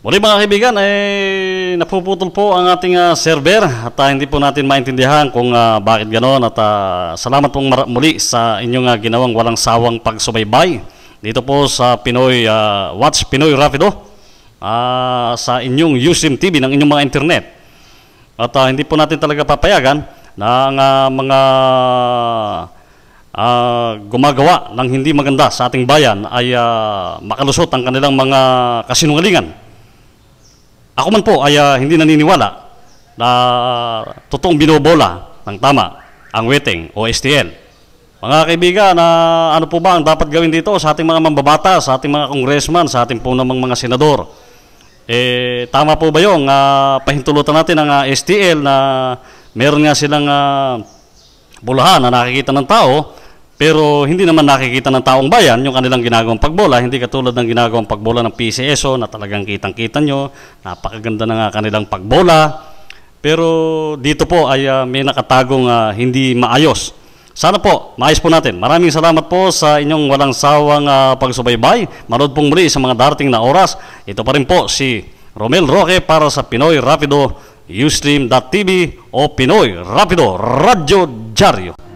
Muli mga kaibigan, eh, napuputol po ang ating ah, server at ah, hindi po natin maintindihan kung ah, bakit gano'n at ah, salamat pong muli sa inyong ah, ginawang walang sawang pagsubaybay dito po sa Pinoy ah, Watch Pinoy Rapido ah, sa inyong USIM TV ng inyong mga internet. At ah, hindi po natin talaga papayagan na ang ah, mga ah, gumagawa ng hindi maganda sa ating bayan ay ah, makalusot ang kanilang mga kasinungalingan. Ako man po ay ah, hindi naniniwala na totoong binobola ng tama ang wetting o STL. Mga kaibigan, na ano po ba ang dapat gawin dito sa ating mga mambabata, sa ating mga congressman, sa ating po namang mga senador? Eh, tama po ba yung uh, pahintulutan natin ang ah, STL na meron nga silang ah, bulahan na nakikita ng tao, pero hindi naman nakikita ng taong bayan yung kanilang ginagawang pagbola, hindi katulad ng ginagawang pagbola ng PCSO na talagang kitang-kita nyo, napakaganda na nga kanilang pagbola. Pero dito po ay ah, may nakatagong ah, hindi maayos. Sana po, maayos po natin. Maraming salamat po sa inyong walang sawang ah, pagsubaybay. Manood pong muli sa mga darating na oras. Ito pa rin po si Romel Roque para sa Pinoy Rapido Ustream.tv o Pinoy Rapido Radyo Diaryo.